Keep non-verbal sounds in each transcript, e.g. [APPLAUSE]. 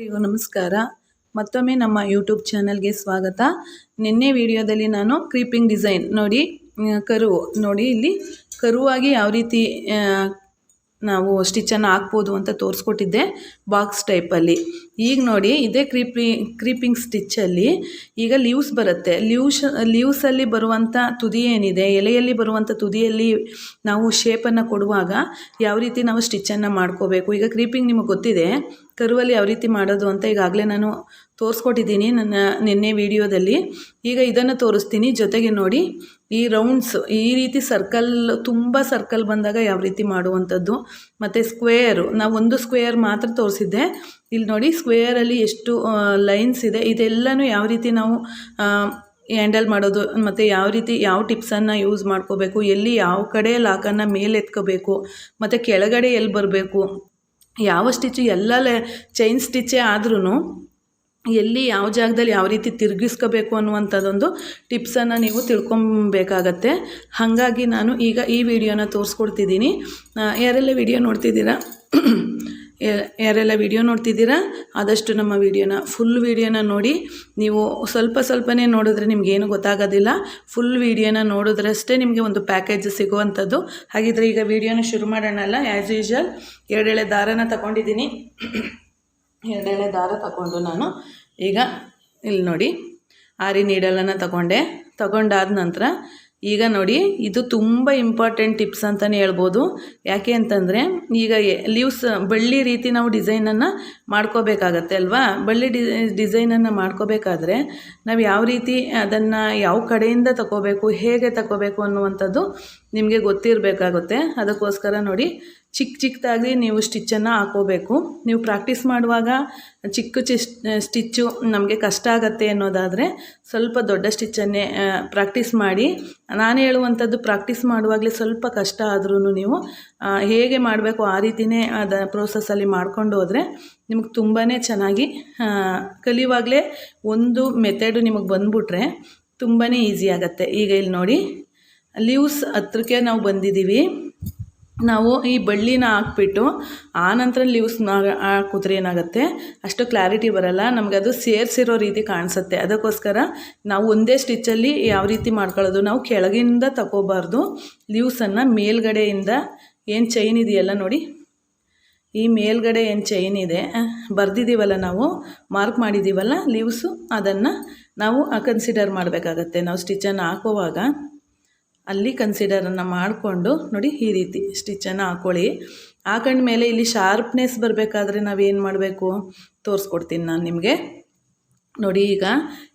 ಎಲ್ರಿಗೂ ನಮಸ್ಕಾರ. ಮತ್ತೊಮ್ಮೆ ನಮ್ಮ ಯೂಟ್ಯೂಬ್ ಚಾನಲ್ಗೆ ಸ್ವಾಗತ. ನಿನ್ನೆ ವಿಡಿಯೋದಲ್ಲಿ ನಾನು ಕ್ರೀಪಿಂಗ್ ಡಿಸೈನ್ ನೋಡಿ ಕರುವು. ಕರು ನೋಡಿ, ಇಲ್ಲಿ ಕರುವಾಗಿ ಯಾವ ರೀತಿ ನಾವು ಸ್ಟಿಚ್ಚನ್ನು ಹಾಕ್ಬೋದು ಅಂತ ತೋರಿಸ್ಕೊಟ್ಟಿದ್ದೆ ಬಾಕ್ಸ್ ಟೈಪಲ್ಲಿ. ಈಗ ನೋಡಿ, ಇದೇ ಕ್ರೀಪಿ, ಕ್ರೀಪಿಂಗ್ ಸ್ಟಿಚ್ಚಲ್ಲಿ ಈಗ ಲೀವ್ಸ್ ಬರುತ್ತೆ. ಲೀವ್ಸ್, ಲೀವ್ಸಲ್ಲಿ ಬರುವಂಥ ತುದಿ ಏನಿದೆ, ಎಲೆಯಲ್ಲಿ ಬರುವಂಥ ತುದಿಯಲ್ಲಿ ನಾವು ಶೇಪನ್ನು ಕೊಡುವಾಗ ಯಾವ ರೀತಿ ನಾವು ಸ್ಟಿಚ್ಚನ್ನು ಮಾಡ್ಕೋಬೇಕು. ಈಗ ಕ್ರೀಪಿಂಗ್ ನಿಮಗೆ ಗೊತ್ತಿದೆ, ಕರುವಲ್ಲಿ ಯಾವ ರೀತಿ ಮಾಡೋದು ಅಂತ ಈಗಾಗಲೇ ನಾನು ತೋರಿಸ್ಕೊಟ್ಟಿದ್ದೀನಿ ನನ್ನ ನಿನ್ನೆ ವಿಡಿಯೋದಲ್ಲಿ. ಈಗ ಇದನ್ನು ತೋರಿಸ್ತೀನಿ. ಜೊತೆಗೆ ನೋಡಿ, ಈ ರೌಂಡ್ಸ್ ಈ ರೀತಿ ಸರ್ಕಲ್ ತುಂಬ ಸರ್ಕಲ್ ಬಂದಾಗ ಯಾವ ರೀತಿ ಮಾಡುವಂಥದ್ದು. ಮತ್ತು ಸ್ಕ್ವೇರು ನಾವು ಒಂದು ಸ್ಕ್ವೇರ್ ಮಾತ್ರ ತೋರಿಸಿದ್ದೆ. ಇಲ್ಲಿ ನೋಡಿ ಸ್ಕ್ವೇರಲ್ಲಿ ಎಷ್ಟು ಲೈನ್ಸ್ ಇದೆ. ಇದೆಲ್ಲನೂ ಯಾವ ರೀತಿ ನಾವು ಹ್ಯಾಂಡಲ್ ಮಾಡೋದು, ಮತ್ತು ಯಾವ ರೀತಿ ಯಾವ ಟಿಪ್ಸನ್ನು ಯೂಸ್ ಮಾಡ್ಕೋಬೇಕು, ಎಲ್ಲಿ ಯಾವ ಕಡೆ ಲಾಕನ್ನು ಮೇಲೆ ಎತ್ಕೋಬೇಕು, ಮತ್ತು ಕೆಳಗಡೆ ಎಲ್ಲಿ ಬರಬೇಕು, ಯಾವ ಸ್ಟಿಚ್ಚು ಎಲ್ಲ ಚೈನ್ ಸ್ಟಿಚ್ಚೇ ಆದ್ರೂ ಎಲ್ಲಿ ಯಾವ ಜಾಗದಲ್ಲಿ ಯಾವ ರೀತಿ ತಿರುಗಿಸ್ಕೋಬೇಕು ಅನ್ನುವಂಥದ್ದೊಂದು ಟಿಪ್ಸನ್ನು ನೀವು ತಿಳ್ಕೊಬೇಕಾಗತ್ತೆ. ಹಾಗಾಗಿ ನಾನು ಈಗ ಈ ವಿಡಿಯೋನ ತೋರಿಸ್ಕೊಡ್ತಿದ್ದೀನಿ. ಯಾರೆಲ್ಲ ವಿಡಿಯೋ ನೋಡ್ತಿದ್ದೀರಾ? [COUGHS] ಯಾರೆಲ್ಲ ವಿಡಿಯೋ ನೋಡ್ತಿದ್ದೀರಾ? ಆದಷ್ಟು ನಮ್ಮ ವಿಡಿಯೋನ, ಫುಲ್ ವಿಡಿಯೋನ ನೋಡಿ. ನೀವು ಸ್ವಲ್ಪ ಸ್ವಲ್ಪನೇ ನೋಡಿದ್ರೆ ನಿಮಗೇನು ಗೊತ್ತಾಗೋದಿಲ್ಲ. ಫುಲ್ ವಿಡಿಯೋನ ನೋಡಿದ್ರಷ್ಟೇ ನಿಮಗೆ ಒಂದು ಪ್ಯಾಕೇಜ್ ಸಿಗುವಂಥದ್ದು. ಹಾಗಿದ್ರೆ ಈಗ ವಿಡಿಯೋನ ಶುರು ಮಾಡೋಣಲ್ಲ? ಆ್ಯಸ್ ಯೂಶ್ವಲ್ ಎರಡೆಳೆ ದಾರನ ತಗೊಂಡಿದ್ದೀನಿ. [COUGHS] ಎರಡೆಳೆ ದಾರ ತಗೊಂಡು ನಾನು ಈಗ ಇಲ್ಲಿ ನೋಡಿ ಆರಿ ನೀಡಲನ್ನು ತಗೊಂಡೆ. ತಗೊಂಡಾದ ನಂತರ ಈಗ ನೋಡಿ ಇದು ತುಂಬ ಇಂಪಾರ್ಟೆಂಟ್ ಟಿಪ್ಸ್ ಅಂತಲೇ ಹೇಳ್ಬೋದು. ಯಾಕೆ ಅಂತಂದರೆ ಈಗ ಲೀವ್ಸ್ ಬಳ್ಳಿ ರೀತಿ ನಾವು ಡಿಸೈನನ್ನು ಮಾಡ್ಕೋಬೇಕಾಗತ್ತೆ ಅಲ್ವಾ? ಬಳ್ಳಿ ಡಿ ಡಿಸೈನನ್ನು ಮಾಡ್ಕೋಬೇಕಾದ್ರೆ ನಾವು ಯಾವ ರೀತಿ ಅದನ್ನು ಯಾವ ಕಡೆಯಿಂದ ತಗೋಬೇಕು ಹೇಗೆ ತಗೋಬೇಕು ಅನ್ನುವಂಥದ್ದು ನಿಮಗೆ ಗೊತ್ತಿರಬೇಕಾಗುತ್ತೆ. ಅದಕ್ಕೋಸ್ಕರ ನೋಡಿ ಚಿಕ್ಕ ಚಿಕ್ಕದಾಗಿ ನೀವು ಸ್ಟಿಚ್ಚನ್ನು ಹಾಕೋಬೇಕು. ನೀವು ಪ್ರಾಕ್ಟೀಸ್ ಮಾಡುವಾಗ ಚಿಕ್ಕ ಚಿ ಸ್ಟಿಚ್ಚು ನಮಗೆ ಕಷ್ಟ ಆಗತ್ತೆ ಅನ್ನೋದಾದರೆ ಸ್ವಲ್ಪ ದೊಡ್ಡ ಸ್ಟಿಚ್ಚನ್ನೇ ಪ್ರಾಕ್ಟೀಸ್ ಮಾಡಿ. ನಾನು ಹೇಳುವಂಥದ್ದು ಪ್ರಾಕ್ಟೀಸ್ ಮಾಡುವಾಗಲೇ ಸ್ವಲ್ಪ ಕಷ್ಟ ಆದ್ರೂ ನೀವು ಹೇಗೆ ಮಾಡಬೇಕು ಆ ರೀತಿಯೇ ಅದ ಪ್ರೋಸೆಸ್ಸಲ್ಲಿ ಮಾಡ್ಕೊಂಡು ಹೋದರೆ ನಿಮಗೆ ತುಂಬಾ ಚೆನ್ನಾಗಿ ಕಲಿಯುವಾಗಲೇ ಒಂದು ಮೆಥಡು ನಿಮಗೆ ಬಂದುಬಿಟ್ರೆ ತುಂಬಾ ಈಸಿ ಆಗುತ್ತೆ. ಈಗ ಇಲ್ಲಿ ನೋಡಿ ಲೀವ್ಸ್ ಹತ್ರಕ್ಕೆ ನಾವು ಬಂದಿದ್ದೀವಿ. ನಾವು ಈ ಬಳ್ಳಿನ ಹಾಕ್ಬಿಟ್ಟು ಆ ನಂತರ ಲೀವ್ಸ್ನ ಹಾಕಿದ್ರೆ ಏನಾಗುತ್ತೆ? ಅಷ್ಟು ಕ್ಲಾರಿಟಿ ಬರಲ್ಲ. ನಮಗೆ ಅದು ಸೇರಿಸಿರೋ ರೀತಿ ಕಾಣಿಸುತ್ತೆ. ಅದಕ್ಕೋಸ್ಕರ ನಾವು ಒಂದೇ ಸ್ಟಿಚ್ಚಲ್ಲಿ ಯಾವ ರೀತಿ ಮಾಡ್ಕೊಳ್ಳೋದು ನಾವು ಕೆಳಗಿಂದ ತಗೋಬಾರ್ದು. ಲೀವ್ಸನ್ನು ಮೇಲ್ಗಡೆಯಿಂದ ಏನು ಚೈನ್ ಇದೆಯಲ್ಲ ನೋಡಿ. ಈ ಮೇಲ್ಗಡೆ ಏನು ಚೈನ್ ಇದೆ? ಬರೆದಿದ್ದೀವಲ್ಲ ನಾವು? ಮಾರ್ಕ್ ಮಾಡಿದ್ದೀವಲ್ಲ ಲೀವ್ಸು? ಅದನ್ನು ನಾವು ಕನ್ಸಿಡರ್ ಮಾಡಬೇಕಾಗತ್ತೆ. ನಾವು ಸ್ಟಿಚ್ಚನ್ನು ಹಾಕುವಾಗ. ಅಲ್ಲಿ ಕನ್ಸಿಡರನ್ನು ಮಾಡಿಕೊಂಡು ನೋಡಿ ಈ ರೀತಿ ಸ್ಟಿಚ್ಚನ್ನು ಹಾಕ್ಕೊಳ್ಳಿ ಹಾಕೊಂಡ್ಮೇಲೆ ಇಲ್ಲಿ ಶಾರ್ಪ್ನೆಸ್ ಬರಬೇಕಾದ್ರೆ ನಾವೇನು ಮಾಡಬೇಕು? ತೋರಿಸ್ಕೊಡ್ತೀನಿ ನಾನು ನಿಮಗೆ. ನೋಡಿ ಈಗ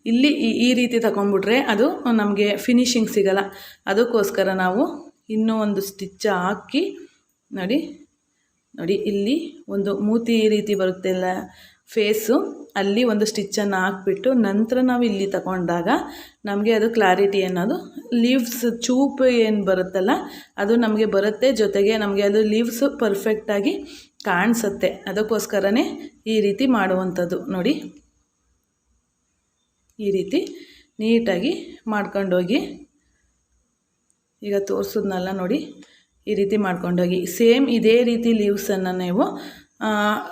ಇಲ್ಲಿ ಈ- ರೀತಿ ತಗೊಂಡ್ಬಿಟ್ರೆ ಅದು ನಮಗೆ ಫಿನಿಶಿಂಗ್ ಸಿಗಲ್ಲ. ಅದಕ್ಕೋಸ್ಕರ ನಾವು ಇನ್ನೂ ಒಂದು ಸ್ಟಿಚ್ ಹಾಕಿ ನೋಡಿ ನೋಡಿ ಇಲ್ಲಿ ಒಂದು ಮೂತಿ ರೀತಿ ಬರುತ್ತೆಲ್ಲ ಫೇಸು, ಅಲ್ಲಿ ಒಂದು ಸ್ಟಿಚ್ಚನ್ನು ಹಾಕ್ಬಿಟ್ಟು ನಂತರ ನಾವು ಇಲ್ಲಿ ತಗೊಂಡಾಗ ನಮಗೆ ಅದು ಕ್ಲಾರಿಟಿ ಅನ್ನೋದು, ಲೀವ್ಸ್ ಚೂಪು ಏನು ಬರುತ್ತಲ್ಲ, ಅದು ನಮಗೆ ಬರುತ್ತೆ, ಜೊತೆಗೆ ನಮಗೆ ಅದು ಲೀವ್ಸ್ ಪರ್ಫೆಕ್ಟಾಗಿ ಕಾಣಿಸುತ್ತೆ. ಅದಕ್ಕೋಸ್ಕರನೇ ಈ ರೀತಿ ಮಾಡುವಂಥದ್ದು ನೋಡಿ. ಈ ರೀತಿ ನೀಟಾಗಿ ಮಾಡ್ಕೊಂಡೋಗಿ, ಈಗ ತೋರಿಸಿದ್ನಲ್ಲ ನೋಡಿ, ಈ ರೀತಿ ಮಾಡ್ಕೊಂಡೋಗಿ. ಸೇಮ್ ಇದೇ ರೀತಿ ಲೀವ್ಸನ್ನು ನೀವು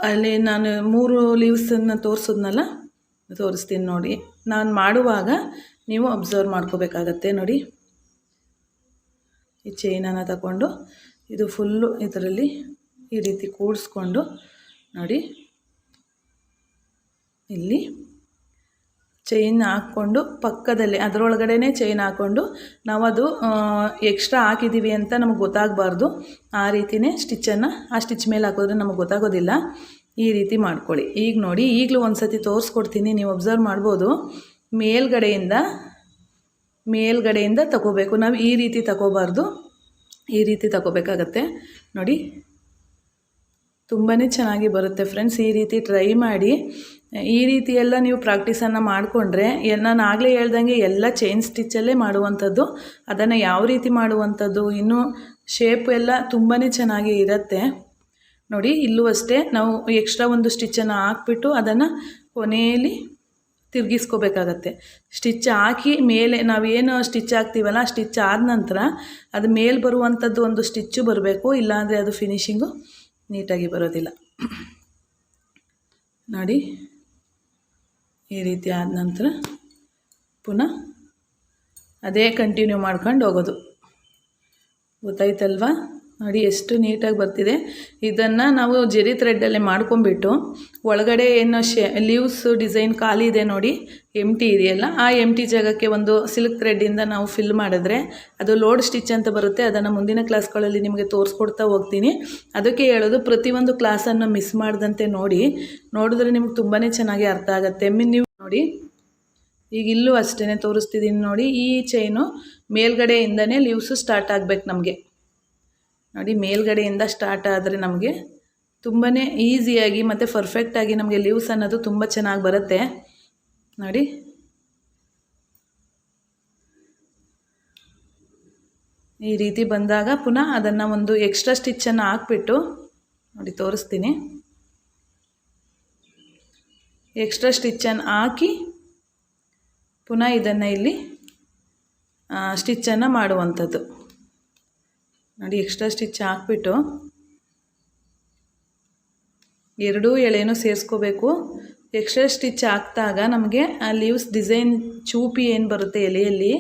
ಅಲ್ಲಿ ನಾನು ಮೂರು ಲೀವ್ಸನ್ನು ತೋರಿಸಿದ್ನಲ್ಲ ತೋರಿಸ್ತೀನಿ ನೋಡಿ. ನಾನು ಮಾಡುವಾಗ ನೀವು ಅಬ್ಸರ್ವ್ ಮಾಡ್ಕೋಬೇಕಾಗತ್ತೆ ನೋಡಿ. ಈ ಚೈನನ್ನು ತಗೊಂಡು, ಇದು ಫುಲ್ಲು ಇದರಲ್ಲಿ ಈ ರೀತಿ ಕೂಡಿಸ್ಕೊಂಡು ನೋಡಿ. ಇಲ್ಲಿ ಚೈನ್ ಹಾಕ್ಕೊಂಡು ಪಕ್ಕದಲ್ಲಿ ಅದರೊಳಗಡೆ ಚೈನ್ ಹಾಕ್ಕೊಂಡು ನಾವು ಅದು ಎಕ್ಸ್ಟ್ರಾ ಹಾಕಿದ್ದೀವಿ ಅಂತ ನಮಗೆ ಗೊತ್ತಾಗಬಾರ್ದು. ಆ ರೀತಿಯೇ ಸ್ಟಿಚ್ಚನ್ನು ಆ ಸ್ಟಿಚ್ ಮೇಲೆ ಹಾಕೋದ್ರೆ ನಮಗೆ ಗೊತ್ತಾಗೋದಿಲ್ಲ. ಈ ರೀತಿ ಮಾಡ್ಕೊಳ್ಳಿ. ಈಗ ನೋಡಿ, ಈಗಲೂ ಒಂದು ಸತಿ ತೋರಿಸ್ಕೊಡ್ತೀನಿ, ನೀವು ಅಬ್ಸರ್ವ್ ಮಾಡ್ಬೋದು. ಮೇಲ್ಗಡೆಯಿಂದ ಮೇಲ್ಗಡೆಯಿಂದ ತಗೋಬೇಕು. ನಾವು ಈ ರೀತಿ ತಗೋಬಾರ್ದು. ಈ ರೀತಿ ತಗೋಬೇಕಾಗತ್ತೆ. ನೋಡಿ ತುಂಬಾ ಚೆನ್ನಾಗಿ ಬರುತ್ತೆ ಫ್ರೆಂಡ್ಸ್. ಈ ರೀತಿ ಟ್ರೈ ಮಾಡಿ ಈ ರೀತಿ ಎಲ್ಲ ನೀವು ಪ್ರಾಕ್ಟೀಸನ್ನು ಮಾಡಿಕೊಂಡ್ರೆ ನಾನು ಆಗಲೇ ಹೇಳ್ದಂಗೆ ಎಲ್ಲ ಚೈನ್ ಸ್ಟಿಚ್ಚಲ್ಲೇ ಮಾಡುವಂಥದ್ದು, ಅದನ್ನು ಯಾವ ರೀತಿ ಮಾಡುವಂಥದ್ದು, ಇನ್ನೂ ಶೇಪ್ ಎಲ್ಲ ತುಂಬಾ ಚೆನ್ನಾಗಿ ಇರುತ್ತೆ. ನೋಡಿ, ಇಲ್ಲೂ ಅಷ್ಟೇ ನಾವು ಎಕ್ಸ್ಟ್ರಾ ಒಂದು ಸ್ಟಿಚ್ಚನ್ನು ಹಾಕ್ಬಿಟ್ಟು ಅದನ್ನು ಕೊನೆಯಲ್ಲಿ ತಿರುಗಿಸ್ಕೋಬೇಕಾಗತ್ತೆ. ಸ್ಟಿಚ್ ಹಾಕಿ ಮೇಲೆ ನಾವೇನು ಸ್ಟಿಚ್ ಹಾಕ್ತೀವಲ್ಲ ಸ್ಟಿಚ್ ಆದ ನಂತರ ಅದು ಮೇಲೆ ಬರುವಂಥದ್ದು ಒಂದು ಸ್ಟಿಚ್ಚು ಬರಬೇಕು, ಇಲ್ಲಾಂದರೆ ಅದು ಫಿನಿಶಿಂಗು ನೀಟಾಗಿ ಬರೋದಿಲ್ಲ. ನೋಡಿ ಈ ರೀತಿ ಆದ ನಂತರ ಪುನಃ ಅದೇ ಕಂಟಿನ್ಯೂ ಮಾಡ್ಕೊಂಡು ಹೋಗೋದು. ಗೊತ್ತಾಯ್ತಲ್ವಾ? ನೋಡಿ ಎಷ್ಟು ನೀಟಾಗಿ ಬರ್ತಿದೆ. ಇದನ್ನು ನಾವು ಜೆರಿ ಥ್ರೆಡ್ಡಲ್ಲೇ ಮಾಡ್ಕೊಂಬಿಟ್ಟು ಒಳಗಡೆ ಏನು ಶೇ ಲೀವ್ಸ್ ಡಿಸೈನ್ ಖಾಲಿ ಇದೆ ನೋಡಿ ಎಂ ಟಿ ಇದೆಯಲ್ಲ, ಆ ಎಂ ಟಿ ಜಾಗಕ್ಕೆ ಒಂದು ಸಿಲ್ಕ್ ಥ್ರೆಡ್ಡಿಂದ ನಾವು ಫಿಲ್ ಮಾಡಿದ್ರೆ ಅದು ಲೋಡ್ ಸ್ಟಿಚ್ ಅಂತ ಬರುತ್ತೆ. ಅದನ್ನು ಮುಂದಿನ ಕ್ಲಾಸ್ಗಳಲ್ಲಿ ನಿಮಗೆ ತೋರಿಸ್ಕೊಡ್ತಾ ಹೋಗ್ತೀನಿ. ಅದಕ್ಕೆ ಹೇಳೋದು, ಪ್ರತಿಯೊಂದು ಕ್ಲಾಸನ್ನು ಮಿಸ್ ಮಾಡದಂತೆ ನೋಡಿ, ನೋಡಿದ್ರೆ ನಿಮ್ಗೆ ತುಂಬಾ ಚೆನ್ನಾಗಿ ಅರ್ಥ ಆಗುತ್ತೆ. ನೀವು ನೋಡಿ, ಈಗ ಇಲ್ಲೂ ಅಷ್ಟೇ ತೋರಿಸ್ತಿದ್ದೀನಿ ನೋಡಿ, ಈ ಚೈನು ಮೇಲ್ಗಡೆಯಿಂದನೇ ಲೀವ್ಸು ಸ್ಟಾರ್ಟ್ ಆಗಬೇಕು ನಮಗೆ. ನೋಡಿ, ಮೇಲ್ಗಡೆಯಿಂದ ಸ್ಟಾರ್ಟ್ ಆದರೆ ನಮಗೆ ತುಂಬಾ ಈಸಿಯಾಗಿ ಮತ್ತು ಪರ್ಫೆಕ್ಟಾಗಿ ನಮಗೆ ಲೀವ್ಸ್ ಅನ್ನೋದು ತುಂಬ ಚೆನ್ನಾಗಿ ಬರುತ್ತೆ. ನೋಡಿ. ಈ ರೀತಿ ಬಂದಾಗ ಪುನಃ ಅದನ್ನು ಒಂದು ಎಕ್ಸ್ಟ್ರಾ ಸ್ಟಿಚ್ಚನ್ನು ಹಾಕ್ಬಿಟ್ಟು ನೋಡಿ, ತೋರಿಸ್ತೀನಿ. ಎಕ್ಸ್ಟ್ರಾ ಸ್ಟಿಚ್ಚನ್ನು ಹಾಕಿ ಪುನಃ ಇದನ್ನು ಇಲ್ಲಿ ಸ್ಟಿಚ್ಚನ್ನು ಮಾಡುವಂಥದ್ದು. ನೋಡಿ ಎಕ್ಸ್ಟ್ರಾ ಸ್ಟಿಚ್ ಹಾಕ್ಬಿಟ್ಟು ಎರಡೂ ಎಳೆಯೂ ಸೇರಿಸ್ಕೋಬೇಕು. ಎಕ್ಸ್ಟ್ರಾ ಸ್ಟಿಚ್ ಹಾಕಿದಾಗ ನಮಗೆ ಆ ಲೀವ್ಸ್ ಡಿಸೈನ್ ಚೂಪಿ ಏನು ಬರುತ್ತೆ ಎಲೆಯಲ್ಲಿ,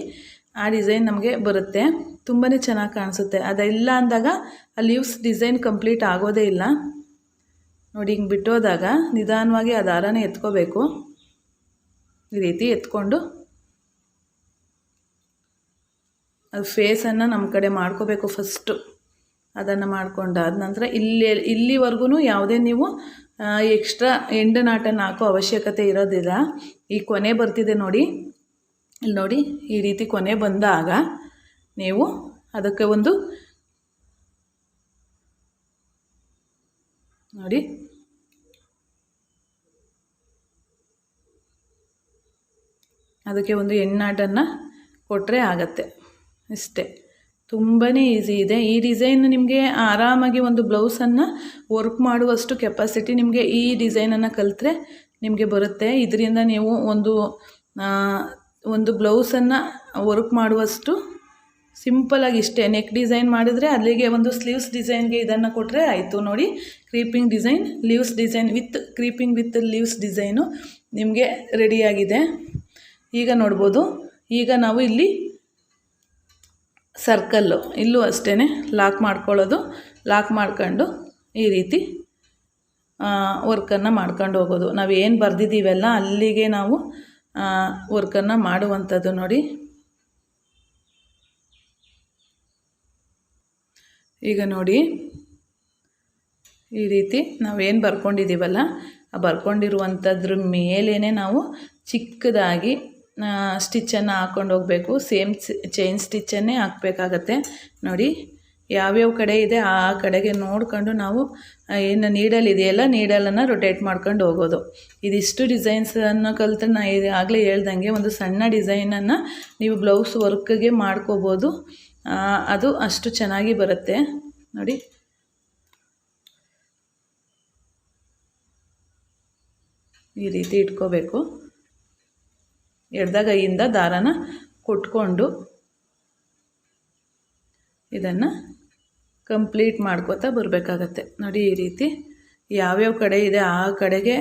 ಆ ಡಿಸೈನ್ ನಮಗೆ ಬರುತ್ತೆ. ತುಂಬಾ ಚೆನ್ನಾಗಿ ಕಾಣಿಸುತ್ತೆ. ಅದೆಲ್ಲ ಅಂದಾಗ ಆ ಲೀವ್ಸ್ ಡಿಸೈನ್ ಕಂಪ್ಲೀಟ್ ಆಗೋದೇ ಇಲ್ಲ. ನೋಡಿ, ಹಿಂಗೆ ಬಿಟ್ಟೋದಾಗ ನಿಧಾನವಾಗಿ ಆ ದಾರನೇ ಎತ್ಕೋಬೇಕು. ಈ ರೀತಿ ಎತ್ಕೊಂಡು ಅದು ಫೇಸನ್ನು ನಮ್ಮ ಕಡೆ ಮಾಡ್ಕೋಬೇಕು ಫಸ್ಟು ಅದನ್ನು ಮಾಡ್ಕೊಂಡಾದ ನಂತರ ಇಲ್ಲಿ ಇಲ್ಲಿವರೆಗೂ ಯಾವುದೇ ನೀವು ಎಕ್ಸ್ಟ್ರಾ ಎಂಡ ನಾಟನ್ನು ಹಾಕೋ ಅವಶ್ಯಕತೆ ಇರೋದಿಲ್ಲ. ಈ ಕೊನೆ ಬರ್ತಿದೆ ನೋಡಿ. ಇಲ್ಲಿ ನೋಡಿ, ಈ ರೀತಿ ಕೊನೆ ಬಂದಾಗ ನೀವು ಅದಕ್ಕೆ ಒಂದು ನೋಡಿ. ಅದಕ್ಕೆ ಒಂದು ಎಣ್ಣಾಟನ್ನು ಕೊಟ್ಟರೆ ಆಗತ್ತೆ. ಇಷ್ಟೇ ತುಂಬಾ ಈಸಿ ಇದೆ. ಈ ಡಿಸೈನ್ ನಿಮಗೆ ಆರಾಮಾಗಿ ಒಂದು ಬ್ಲೌಸನ್ನು ವರ್ಕ್ ಮಾಡುವಷ್ಟು ಕೆಪಾಸಿಟಿ ನಿಮಗೆ ಈ ಡಿಸೈನನ್ನು ಕಲಿತ್ರೆ ನಿಮಗೆ ಬರುತ್ತೆ. ಇದರಿಂದ ನೀವು ಒಂದು ಒಂದು ಬ್ಲೌಸನ್ನು ವರ್ಕ್ ಮಾಡುವಷ್ಟು ಸಿಂಪಲಾಗಿ ಇಷ್ಟೇ. ನೆಕ್ ಡಿಸೈನ್ ಮಾಡಿದರೆ ಅಲ್ಲಿಗೆ ಒಂದು ಸ್ಲೀವ್ಸ್ ಡಿಸೈನ್ಗೆ ಇದನ್ನು ಕೊಟ್ಟರೆ ಆಯಿತು ನೋಡಿ. Creeping design leaves design with creeping with leaves design ನಿಮಗೆ ರೆಡಿಯಾಗಿದೆ ಈಗ ನೋಡ್ಬೋದು. ಈಗ ನಾವು ಇಲ್ಲಿ ಸರ್ಕಲ್ಲು. ಇಲ್ಲೂ ಅಷ್ಟೇ ಲಾಕ್ ಮಾಡ್ಕೊಳ್ಳೋದು. ಲಾಕ್ ಮಾಡ್ಕೊಂಡು ಈ ರೀತಿ ವರ್ಕನ್ನು ಮಾಡ್ಕೊಂಡು ಹೋಗೋದು. ನಾವು ಏನು ಬರೆದಿದ್ದೀವಲ್ಲ, ಅಲ್ಲಿಗೆ ನಾವು ವರ್ಕನ್ನು ಮಾಡುವಂಥದ್ದು ನೋಡಿ. ಈಗ ನೋಡಿ, ಈ ರೀತಿ ನಾವೇನು ಬರ್ಕೊಂಡಿದ್ದೀವಲ್ಲ, ಆ ಬರ್ಕೊಂಡಿರುವಂಥದ್ರ ಮೇಲೇ ನಾವು ಚಿಕ್ಕದಾಗಿ ಸ್ಟಿಚ್ಚನ್ನು ಹಾಕ್ಕೊಂಡು ಹೋಗಬೇಕು. ಸೇಮ್ ಚೈನ್ ಸ್ಟಿಚ್ಚನ್ನೇ ಹಾಕ್ಬೇಕಾಗತ್ತೆ. ನೋಡಿ, ಯಾವ್ಯಾವ ಕಡೆ ಇದೆ ಆ ಕಡೆಗೆ ನೋಡಿಕೊಂಡು ನಾವು ಏನು ನೀಡಲ್ ಇದೆಯಲ್ಲ ನೀಡಲನ್ನು ರೊಟೇಟ್ ಮಾಡ್ಕೊಂಡು ಹೋಗೋದು. ಇದಿಷ್ಟು ಡಿಸೈನ್ಸನ್ನು ಕಲಿತ್ರೆ ನಾ ಇದು ಆಗಲೇ ಹೇಳ್ದಂಗೆ ಒಂದು ಸಣ್ಣ ಡಿಸೈನನ್ನು ನೀವು ಬ್ಲೌಸ್ ವರ್ಕ್ಗೆ ಮಾಡ್ಕೋಬೋದು. ಅದು ಅಷ್ಟು ಚೆನ್ನಾಗಿ ಬರುತ್ತೆ. ನೋಡಿ. ಈ ರೀತಿ ಇಟ್ಕೋಬೇಕು. ಎಡ್ದಗೈಯಿಂದ ದಾರಾನ ಕೊಟ್ಕೊಂಡು ಇದನ್ನು ಕಂಪ್ಲೀಟ್ ಮಾಡ್ಕೋತಾ ಬರಬೇಕಾಗತ್ತೆ. ನೋಡಿ ಈ ರೀತಿ ಯಾವ್ಯಾವ ಕಡೆ ಇದೆ ಆ ಕಡೆಗೆ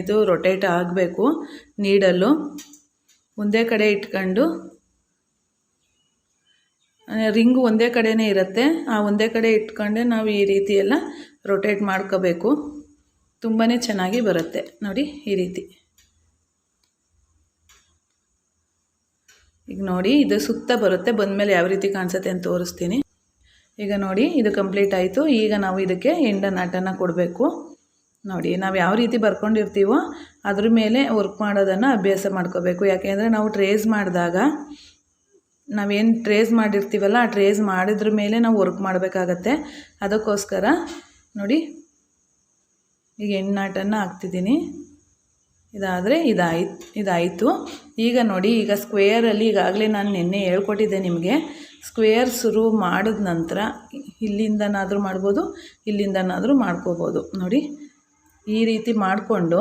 ಇದು ರೊಟೇಟ್ ಆಗಬೇಕು ನೀಡಲು. ಒಂದೇ ಕಡೆ ಇಟ್ಕೊಂಡು ರಿಂಗು ಒಂದೇ ಕಡೆನೇ ಇರುತ್ತೆ. ಆ ಒಂದೇ ಕಡೆ ಇಟ್ಕೊಂಡೆ ನಾವು ಈ ರೀತಿ ಎಲ್ಲ ರೊಟೇಟ್ ಮಾಡ್ಕೋಬೇಕು. ತುಂಬಾ ಚೆನ್ನಾಗಿ ಬರುತ್ತೆ. ನೋಡಿ ಈ ರೀತಿ. ಈಗ ನೋಡಿ, ಇದು ಸುತ್ತ ಬರುತ್ತೆ. ಬಂದಮೇಲೆ ಯಾವ ರೀತಿ ಕಾಣಿಸುತ್ತೆ ಅಂತ ತೋರಿಸ್ತೀನಿ. ಈಗ ನೋಡಿ, ಇದು ಕಂಪ್ಲೀಟ್ ಆಯಿತು. ಈಗ ನಾವು ಇದಕ್ಕೆ ಎಂಡ ನಾಟನ್ನು ಕೊಡಬೇಕು. ನೋಡಿ, ನಾವು ಯಾವ ರೀತಿ ಬರ್ಕೊಂಡಿರ್ತೀವೋ ಅದ್ರ ಮೇಲೆ ವರ್ಕ್ ಮಾಡೋದನ್ನು ಅಭ್ಯಾಸ ಮಾಡ್ಕೋಬೇಕು. ಯಾಕೆಂದರೆ ನಾವು ಟ್ರೇಸ್ ಮಾಡಿದಾಗ ನಾವೇನು ಟ್ರೇಸ್ ಮಾಡಿರ್ತೀವಲ್ಲ, ಆ ಟ್ರೇಸ್ ಮಾಡಿದ್ರ ಮೇಲೆ ನಾವು ವರ್ಕ್ ಮಾಡಬೇಕಾಗತ್ತೆ. ಅದಕ್ಕೋಸ್ಕರ ನೋಡಿ, ಈಗ ಎಣ್ಣಾಟನ್ನು ಹಾಕ್ತಿದ್ದೀನಿ. ಇದಾದರೆ ಇದಾಯ್ತು ಇದಾಯಿತು. ಈಗ ನೋಡಿ, ಈಗ ಸ್ಕ್ವೇರಲ್ಲಿ ಈಗಾಗಲೇ ನಾನು ನಿನ್ನೆ ಹೇಳ್ಕೊಟ್ಟಿದ್ದೆ ನಿಮಗೆ. ಸ್ಕ್ವೇರ್ ಶುರು ಮಾಡಿದ ನಂತರ ಇಲ್ಲಿಂದನಾದರೂ ಮಾಡ್ಬೋದು, ಇಲ್ಲಿಂದನಾದರೂ ಮಾಡ್ಕೋಬೋದು. ನೋಡಿ, ಈ ರೀತಿ ಮಾಡಿಕೊಂಡು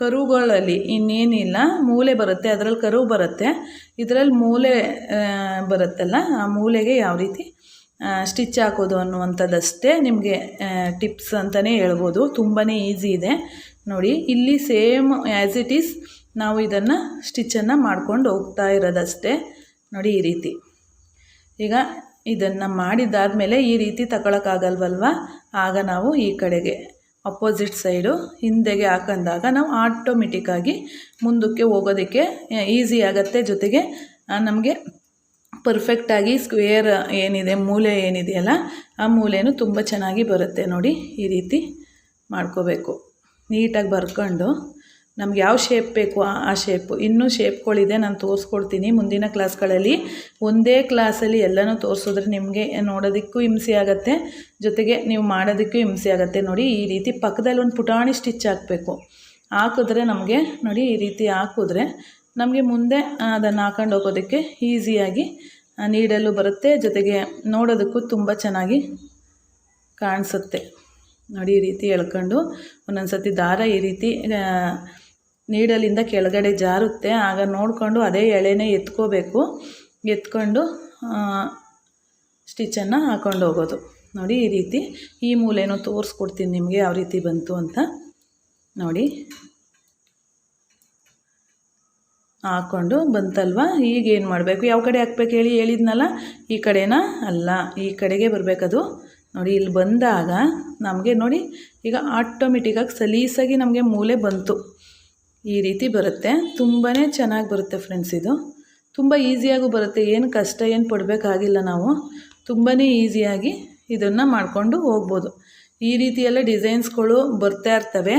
ಕರುಗಳಲ್ಲಿ ಇನ್ನೇನಿಲ್ಲ, ಮೂಲೆ ಬರುತ್ತೆ, ಅದರಲ್ಲಿ ಕರು ಬರುತ್ತೆ. ಇದರಲ್ಲಿ ಮೂಲೆ ಬರುತ್ತಲ್ಲ, ಆ ಮೂಲೆಗೆ ಯಾವ ರೀತಿ ಸ್ಟಿಚ್ ಹಾಕೋದು ಅನ್ನುವಂಥದ್ದಷ್ಟೇ ನಿಮಗೆ ಟಿಪ್ಸ್ ಅಂತಲೇ ಹೇಳ್ಬೋದು. ತುಂಬಾ ಈಸಿ ಇದೆ. ನೋಡಿ, ಇಲ್ಲಿ ಸೇಮ್ ಆ್ಯಸ್ ಇಟ್ ಈಸ್ ನಾವು ಇದನ್ನು ಸ್ಟಿಚ್ಚನ್ನು ಮಾಡ್ಕೊಂಡು ಹೋಗ್ತಾ ಇರೋದಷ್ಟೇ. ನೋಡಿ, ಈ ರೀತಿ. ಈಗ ಇದನ್ನು ಮಾಡಿದ್ದಾದಮೇಲೆ ಈ ರೀತಿ ತಗೊಳಕ್ಕಾಗಲ್ವಲ್ವ? ಆಗ ನಾವು ಈ ಕಡೆಗೆ ಅಪೋಸಿಟ್ ಸೈಡು ಹಿಂದೆಗೆ ಹಾಕಂದಾಗ ನಾವು ಆಟೋಮೆಟಿಕ್ಕಾಗಿ ಮುಂದಕ್ಕೆ ಹೋಗೋದಕ್ಕೆ ಈಸಿ ಆಗುತ್ತೆ. ಜೊತೆಗೆ ನಮಗೆ ಪರ್ಫೆಕ್ಟಾಗಿ ಸ್ಕ್ವೇರ್ ಏನಿದೆ, ಮೂಲೆ ಏನಿದೆಯಲ್ಲ, ಆ ಮೂಲೆಯೂ ತುಂಬ ಚೆನ್ನಾಗಿ ಬರುತ್ತೆ. ನೋಡಿ, ಈ ರೀತಿ ಮಾಡ್ಕೋಬೇಕು. ನೀಟಾಗಿ ಬರ್ಕೊಂಡು ನಮ್ಗೆ ಯಾವ ಶೇಪ್ ಬೇಕು ಆ ಶೇಪು ಇನ್ನೂ ಶೇಪ್ಗಳಿದೆ ನಾನು ತೋರಿಸ್ಕೊಡ್ತೀನಿ. ಮುಂದಿನ ಕ್ಲಾಸ್ಗಳಲ್ಲಿ ಒಂದೇ ಕ್ಲಾಸಲ್ಲಿ ಎಲ್ಲನೂ ತೋರಿಸಿದ್ರೆ ನಿಮಗೆ ನೋಡೋದಕ್ಕೂ ಹಿಂಸೆ ಆಗುತ್ತೆ. ಜೊತೆಗೆ ನೀವು ಮಾಡೋದಕ್ಕೂ ಹಿಂಸೆ ಆಗುತ್ತೆ. ನೋಡಿ, ಈ ರೀತಿ ಪಕ್ಕದಲ್ಲಿ ಒಂದು ಪುಟಾಣಿ ಸ್ಟಿಚ್ ಹಾಕಬೇಕು. ಹಾಕಿದ್ರೆ ನಮಗೆ ನೋಡಿ, ಈ ರೀತಿ ಹಾಕಿದ್ರೆ ನಮಗೆ ಮುಂದೆ ಅದನ್ನು ಹಾಕೊಂಡು ಹೋಗೋದಕ್ಕೆ ಈಸಿಯಾಗಿ ನೀಡಲು ಬರುತ್ತೆ. ಜೊತೆಗೆ ನೋಡೋದಕ್ಕೂ ತುಂಬ ಚೆನ್ನಾಗಿ ಕಾಣಿಸುತ್ತೆ. ನೋಡಿ ಈ ರೀತಿ ಎಳ್ಕೊಂಡು ಒಂದೊಂದು ಸತಿ ದಾರ ಈ ರೀತಿ ನೀಡಲಿಂದ ಕೆಳಗಡೆ ಜಾರುತ್ತೆ. ಆಗ ನೋಡಿಕೊಂಡು ಅದೇ ಎಳೆನೇ ಎತ್ಕೋಬೇಕು. ಎತ್ಕೊಂಡು ಸ್ಟಿಚ್ಚನ್ನು ಹಾಕೊಂಡು ಹೋಗೋದು. ನೋಡಿ ಈ ರೀತಿ ಈ ಮೂಲೆನೂ ತೋರಿಸ್ಕೊಡ್ತೀನಿ ನಿಮಗೆ ಯಾವ ರೀತಿ ಬಂತು ಅಂತ. ನೋಡಿ. ಹಾಕ್ಕೊಂಡು ಬಂತಲ್ವ? ಈಗ ಏನು ಮಾಡಬೇಕು? ಯಾವ ಕಡೆ ಹಾಕ್ಬೇಕು ಹೇಳಿ ಹೇಳಿದ್ನಲ್ಲ? ಈ ಕಡೆನಾ? ಅಲ್ಲ, ಈ ಕಡೆಗೆ ಬರಬೇಕದು. ನೋಡಿ, ಇಲ್ಲಿ ಬಂದಾಗ ನಮಗೆ ನೋಡಿ, ಈಗ ಆಟೋಮೆಟಿಕ್ಕಾಗಿ ಸಲೀಸಾಗಿ ನಮಗೆ ಮೂಲೆ ಬಂತು. ಈ ರೀತಿ ಬರುತ್ತೆ. ತುಂಬಾ ಚೆನ್ನಾಗಿ ಬರುತ್ತೆ ಫ್ರೆಂಡ್ಸ್ ಇದು. ತುಂಬ ಈಸಿಯಾಗೂ ಬರುತ್ತೆ. ಏನು ಕಷ್ಟ, ಏನು ಪಡಬೇಕಾಗಿಲ್ಲ ನಾವು. ತುಂಬಾ ಈಸಿಯಾಗಿ ಇದನ್ನು ಮಾಡಿಕೊಂಡು ಹೋಗ್ಬೋದು. ಈ ರೀತಿಯೆಲ್ಲ ಡಿಸೈನ್ಸ್ಗಳು ಬರ್ತಾ ಇರ್ತವೆ.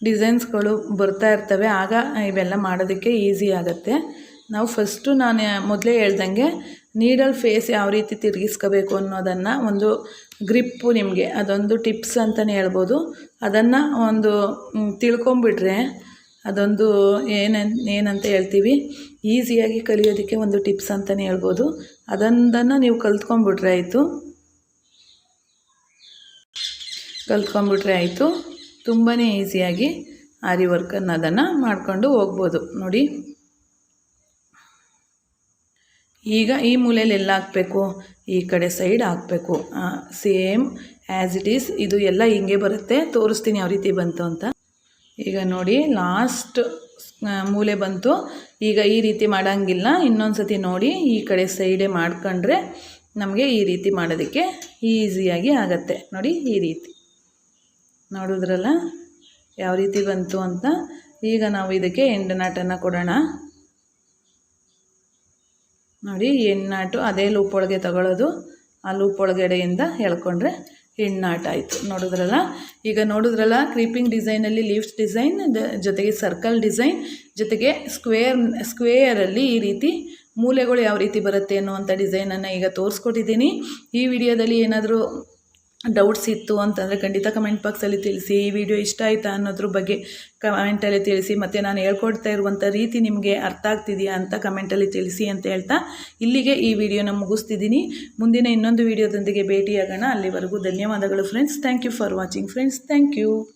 ಡಿಸೈನ್ಸ್ಗಳು ಬರ್ತಾ ಇರ್ತವೆ. ಆಗ ಇವೆಲ್ಲ ಮಾಡೋದಕ್ಕೆ ಈಸಿ ಆಗುತ್ತೆ. ನಾವು ಫಸ್ಟು ನಾನು ಮೊದಲೇ ಹೇಳ್ದಂಗೆ ನೀಡಲ್ ಫೇಸ್ ಯಾವ ರೀತಿ ತಿರುಗಿಸ್ಕೋಬೇಕು ಅನ್ನೋದನ್ನು ಒಂದು ಗ್ರಿಪ್ಪು ನಿಮಗೆ, ಅದೊಂದು ಟಿಪ್ಸ್ ಅಂತಲೇ ಹೇಳ್ಬೋದು. ಅದನ್ನು ಒಂದು ತಿಳ್ಕೊಂಬಿಟ್ರೆ ಅದೊಂದು ಏನನ್ ಏನಂತ ಹೇಳ್ತೀವಿ ಈಸಿಯಾಗಿ ಕಲಿಯೋದಕ್ಕೆ ಒಂದು ಟಿಪ್ಸ್ ಅಂತಲೇ ಹೇಳ್ಬೋದು. ಅದೊಂದನ್ನು ನೀವು ಕಲ್ತ್ಕೊಂಬಿಟ್ರೆ ಆಯಿತು. ಕಲ್ತ್ಕೊಂಡ್ಬಿಟ್ರೆ ಆಯಿತು. ತುಂಬಾ ಈಸಿಯಾಗಿ ಆರಿ ವರ್ಕನ್ನು ಅದನ್ನು ಮಾಡಿಕೊಂಡು ಹೋಗ್ಬೋದು. ನೋಡಿ. ಈಗ ಈ ಮೂಲೆಯಲ್ಲಿ ಎಲ್ಲ ಹಾಕಬೇಕು? ಈ ಕಡೆ ಸೈಡ್ ಹಾಕಬೇಕು. ಸೇಮ್ ಆ್ಯಸ್ ಇಟ್ ಈಸ್ ಇದು ಎಲ್ಲ ಹಿಂಗೆ ಬರುತ್ತೆ. ತೋರಿಸ್ತೀನಿ ಯಾವ ರೀತಿ ಬಂತು ಅಂತ. ಈಗ ನೋಡಿ ಲಾಸ್ಟ್ ಮೂಲೆ ಬಂತು. ಈಗ ಈ ರೀತಿ ಮಾಡೋಂಗಿಲ್ಲ. ಇನ್ನೊಂದು ಸತಿ ನೋಡಿ, ಈ ಕಡೆ ಸೈಡೇ ಮಾಡ್ಕೊಂಡ್ರೆ ನಮಗೆ ಈ ರೀತಿ ಮಾಡೋದಕ್ಕೆ ಈಸಿಯಾಗಿ ಆಗತ್ತೆ. ನೋಡಿ, ಈ ರೀತಿ. ನೋಡಿದ್ರಲ್ಲ? ಯಾವ ರೀತಿ ಬಂತು ಅಂತ. ಈಗ ನಾವು ಇದಕ್ಕೆ ಎಂಡು ನಾಟನ್ನು ಕೊಡೋಣ. ನೋಡಿ, ಹೆಣ್ಣಾಟು ಅದೇ ಲೂಪೊಳಗೆ ತಗೊಳ್ಳೋದು ಆ ಲೂಪ್ ಒಳಗಡೆಯಿಂದ ಎಳ್ಕೊಂಡ್ರೆ ಹೆಣ್ಣಾಟ ಆಯಿತು. ನೋಡಿದ್ರಲ್ಲ? ಈಗ ನೋಡಿದ್ರಲ್ಲ ಕ್ರೀಪಿಂಗ್ ಡಿಸೈನಲ್ಲಿ ಲೀವ್ಸ್ ಡಿಸೈನ್ ಜೊತೆಗೆ ಸರ್ಕಲ್ ಡಿಸೈನ್ ಜೊತೆಗೆ ಸ್ಕ್ವೇರ್ ಸ್ಕ್ವೇರಲ್ಲಿ ಈ ರೀತಿ ಮೂಲೆಗಳು ಯಾವ ರೀತಿ ಬರುತ್ತೆ ಅನ್ನುವಂಥ ಡಿಸೈನನ್ನು ಈಗ ತೋರಿಸ್ಕೊಟ್ಟಿದ್ದೀನಿ. ಈ ವಿಡಿಯೋದಲ್ಲಿ ಏನಾದರೂ ಡೌಟ್ಸ್ ಇತ್ತು ಅಂತಂದರೆ ಖಂಡಿತ ಕಮೆಂಟ್ ಬಾಕ್ಸಲ್ಲಿ ತಿಳಿಸಿ, ಈ ವಿಡಿಯೋ ಇಷ್ಟ ಆಯಿತಾ ಅನ್ನೋದ್ರ ಬಗ್ಗೆ ಕಮೆಂಟಲ್ಲಿ ತಿಳಿಸಿ, ಮತ್ತು ನಾನು ಹೇಳ್ಕೊಡ್ತಾ ಇರುವಂಥ ರೀತಿ ನಿಮಗೆ ಅರ್ಥ ಆಗ್ತಿದೆಯಾ ಅಂತ ಕಮೆಂಟಲ್ಲಿ ತಿಳಿಸಿ ಅಂತ ಹೇಳ್ತಾ ಇಲ್ಲಿಗೆ ಈ ವಿಡಿಯೋನ ಮುಗಿಸ್ತಿದ್ದೀನಿ. ಮುಂದಿನ ಇನ್ನೊಂದು ವಿಡಿಯೋದೊಂದಿಗೆ ಭೇಟಿಯಾಗೋಣ. ಅಲ್ಲಿವರೆಗೂ ಧನ್ಯವಾದಗಳು friends. Thank you for watching friends. Thank you.